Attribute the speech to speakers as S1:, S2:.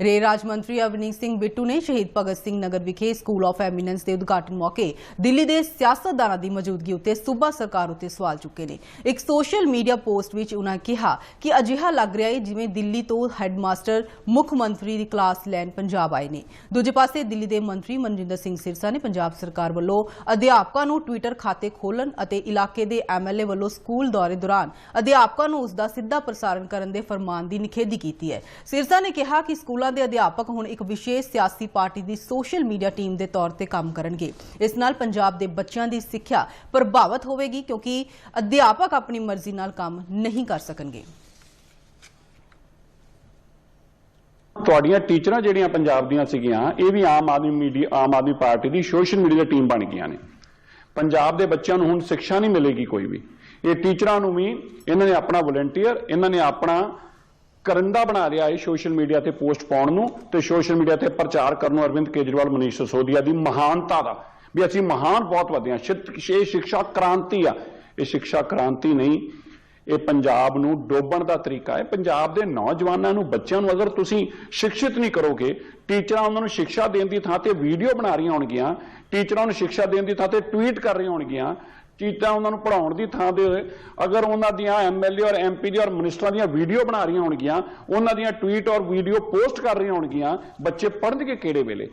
S1: Rail ਰਾਜ ਮੰਤਰੀ ਅਵਨੀਤ ਸਿੰਘ ਬਿੱਟੂ ਨੇ ਸ਼ਹੀਦ ਭਗਤ ਸਿੰਘ ਨਗਰ ਵਿਖੇ ਸਕੂਲ ਆਫ ਐਮੀਨੈਂਸ ਦੇ ਉਦਘਾਟਨ ਮੌਕੇ ਦਿੱਲੀ ਦੇ ਸਿਆਸਤਦਾਨਾਂ ਦੀ ਮੌਜੂਦਗੀ ਉੱਤੇ ਸੂਬਾ ਸਰਕਾਰ ਉੱਤੇ ਸਵਾਲ ਚੁੱਕੇ ਨੇ। ਇੱਕ ਸੋਸ਼ਲ ਮੀਡੀਆ ਪੋਸਟ ਵਿੱਚ ਉਹਨਾਂ ਕਿਹਾ ਕਿ ਅਜਿਹਾ ਲੱਗ ਰਿਹਾ ਹੈ ਜਿਵੇਂ ਦਿੱਲੀ ਤੋਂ ਹੈੱਡਮਾਸਟਰ ਮੁੱਖ ਮੰਤਰੀ ਦੀ ਕਲਾਸ ਲੈਣ ਪੰਜਾਬ ਆਏ ਨੇ। ਦੂਜੇ ਪਾਸੇ ਦਿੱਲੀ ਦੇ ਮੰਤਰੀ ਮਨਜਿੰਦਰ ਸਿੰਘ ਸਿਰਸਾ ਨੇ ਪੰਜਾਬ ਸਰਕਾਰ ਵੱਲੋਂ ਅਧਿਆਪਕਾਂ ਨੂੰ ਟਵਿੱਟਰ ਖਾਤੇ ਖੋਲ੍ਹਣ ਅਤੇ ਇਲਾਕੇ ਦੇ ਐਮਐਲਏ ਵੱਲੋਂ ਸਕੂਲ ਦੌਰੇ ਦੌਰਾਨ ਅਧਿਆਪਕਾਂ ਨੂੰ ਉਸ ਦਾ ਸਿੱਧਾ ਪ੍ਰਸਾਰਣ ਕਰਨ ਦੇ ਫਰਮਾਨ ਦੀ ਨਿਖੇਧੀ ਕੀਤੀ ਹੈ। ਸਿਰਸਾ ਨੇ ਕਿਹਾ ਕਿ ਸਕੂਲਾਂ ਦੇ ਅਧਿਆਪਕ ਹੁਣ ਇੱਕ ਵਿਸ਼ੇਸ਼ ਸਿਆਸੀ ਪਾਰਟੀ ਦੀ ਸੋਸ਼ਲ ਮੀਡੀਆ ਟੀਮ ਦੇ ਤੌਰ ਤੇ ਕੰਮ ਕਰਨਗੇ। ਇਸ ਨਾਲ ਪੰਜਾਬ ਦੇ ਬੱਚਿਆਂ ਦੀ ਸਿੱਖਿਆ ਪ੍ਰਭਾਵਿਤ ਹੋਵੇਗੀ ਕਿਉਂਕਿ ਅਧਿਆਪਕ ਆਪਣੀ ਮਰਜ਼ੀ ਨਾਲ ਕੰਮ ਨਹੀਂ ਕਰ ਸਕਣਗੇ।
S2: ਤੁਹਾਡੀਆਂ ਟੀਚਰਾਂ ਜਿਹੜੀਆਂ ਪੰਜਾਬ ਦੀਆਂ ਸੀਗੀਆਂ, ਇਹ ਵੀ ਆਮ ਆਦਮੀ ਮੀਡੀਆ ਆਮ ਆਦਮੀ ਪਾਰਟੀ ਦੀ ਸੋਸ਼ਲ ਮੀਡੀਆ ਦੀ ਟੀਮ ਬਣ ਗਈਆਂ ਨੇ। ਪੰਜਾਬ ਦੇ ਬੱਚਿਆਂ ਨੂੰ ਹੁਣ ਸਿੱਖਿਆ ਨਹੀਂ ਮਿਲੇਗੀ ਕੋਈ ਵੀ। ਇਹ ਟੀਚਰਾਂ ਨੂੰ ਵੀ ਇਹਨਾਂ ਨੇ ਆਪਣਾ ਵਲੰਟੀਅਰ, ਇਹਨਾਂ ਨੇ ਆਪਣਾ ਕਰੰਦਾ ਬਣਾ ਲਿਆ ਹੈ ਸੋਸ਼ਲ ਮੀਡੀਆ ਤੇ ਪੋਸਟ ਪਾਉਣ ਨੂੰ ਤੇ ਸੋਸ਼ਲ ਮੀਡੀਆ ਤੇ ਪ੍ਰਚਾਰ ਕਰਨ ਨੂੰ ਅਰਵਿੰਦ ਕੇਜਰੀਵਾਲ, ਮਨੀਸ਼ ਸਿਸੋਦੀਆ ਦੀ ਮਹਾਨਤਾ ਦਾ। ਵੀ ਅਸੀਂ ਮਹਾਨ ਬਹੁਤ ਵਧੇ ਇਹ ਸਿੱਖਿਆ ਕ੍ਰਾਂਤੀ ਆ। ਇਹ ਸਿੱਖਿਆ ਕ੍ਰਾਂਤੀ ਨਹੀਂ। ਇਹ ਪੰਜਾਬ ਨੂੰ ਡੋਬਣ ਦਾ ਤਰੀਕਾ ਹੈ। ਪੰਜਾਬ ਦੇ ਨੌਜਵਾਨਾਂ ਨੂੰ, ਬੱਚਿਆਂ ਨੂੰ ਅਗਰ ਤੁਸੀਂ ਸ਼ਿਕਸ਼ਿਤ ਨਹੀਂ ਕਰੋਗੇ, ਟੀਚਰਾਂ ਉਹਨਾਂ ਨੂੰ ਸਿੱਖਿਆ ਦੇਣ ਦੀ ਥਾਂ ਤੇ ਵੀਡੀਓ ਬਣਾ ਰਹੀਆਂ ਹੋਣਗੀਆਂ, ਟੀਚਰਾਂ ਨੂੰ ਸਿੱਖਿਆ ਦੇਣ ਦੀ ਥਾਂ ਤੇ ਟਵੀਟ ਕਰ ਰਹੀਆਂ ਹੋਣਗੀਆਂ ਚੀਜ਼ਾਂ ਉਹਨਾਂ ਨੂੰ ਪੜਾਉਣ ਦੀ ਥਾਂ ਦੇ ਅਗਰ ਉਹਨਾਂ ਦੀਆਂ ਐਮਐਲਏ ਔਰ ਐਮਪੀ ਦੀ ਔਰ ਮਿਨਿਸਟਰਾਂ ਦੀਆਂ ਵੀਡੀਓ ਬਣਾ ਰਹੀਆਂ ਹੋਣਗੀਆਂ, ਉਹਨਾਂ ਦੀਆਂ ਟਵੀਟ ਔਰ ਵੀਡੀਓ ਪੋਸਟ ਕਰ ਰਹੀਆਂ ਹੋਣਗੀਆਂ, ਬੱਚੇ ਪੜ੍ਹਨਗੇ ਕਿਹੜੇ ਵੇਲੇ?